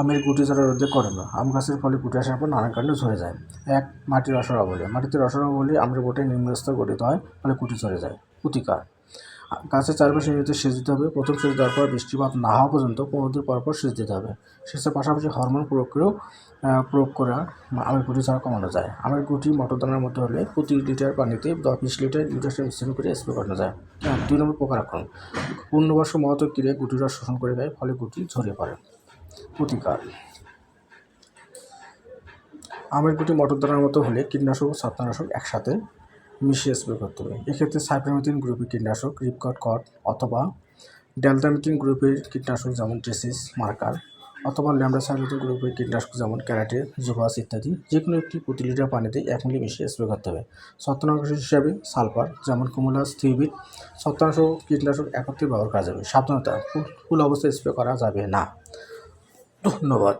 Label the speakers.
Speaker 1: আমের গুটি রোদে করে না, আম গাছের ফলে গুটি আসার পর নানা কারণে ঝরে যায়। এক, মাটির রসরা বলে মাটিতে রসরা বলে আমের বোটে নিম্নস্তর গঠিত হয়, ফলে গুটি ঝরে যায়। প্রতিকার। গাছের চারপাশে নিয়মিত সেচ দিতে হবে। প্রথম সেচ দেওয়ার পর বৃষ্টিপাত না হওয়া পর্যন্ত পনেরো দিন পর পর সেচ দিতে হবে। সেচের পাশাপাশি হরমোন প্রয়োগ করেও প্রয়োগ করা আমের গুটি ছাড়া কমানো যায়। আমের গুটি মটর দানার মধ্যে হলে প্রতি লিটার পানিতে দশ বিশ লিটার ইউরিয়া মিশ্রণ করে স্প্রে করানো যায়। দুই নম্বর পোকা আক্রমণ পূর্ণবর্ষ মহত ক্রিয়ায় গুটির রস শোষণ করে দেয়, ফলে গুটি ঝরে পড়ে। প্রতিকার। আমের গুটি মটর দানার মতো হলে কীটনাশক ও ছত্রাকনাশক একসাথে মিশিয়ে স্প্রে করতে হবে। এক্ষেত্রে সাইপ্রামেথিন গ্রুপের কীটনাশক, রিপকট কট অথবা ডেলটামিথিন গ্রুপের কীটনাশক যেমন ট্রেসিস, মার্কার অথবা ল্যামডাসাইমেথিন গ্রুপের কীটনাশক যেমন ক্যারাটে, জুভাস ইত্যাদি যে কোনো একটি প্রতি লিটার পানিতে এক মিলি মিশিয়ে স্প্রে করতে হবে। ছত্রাকনাশক হিসাবে সালফার যেমন কুমুলাস থ্রিবিট ছত্রাকনাশক কীটনাশক একত্রে ব্যবহার করা যাবে। সাবধানতা ফুল অবস্থায় স্প্রে করা যাবে না। ধন্যবাদ।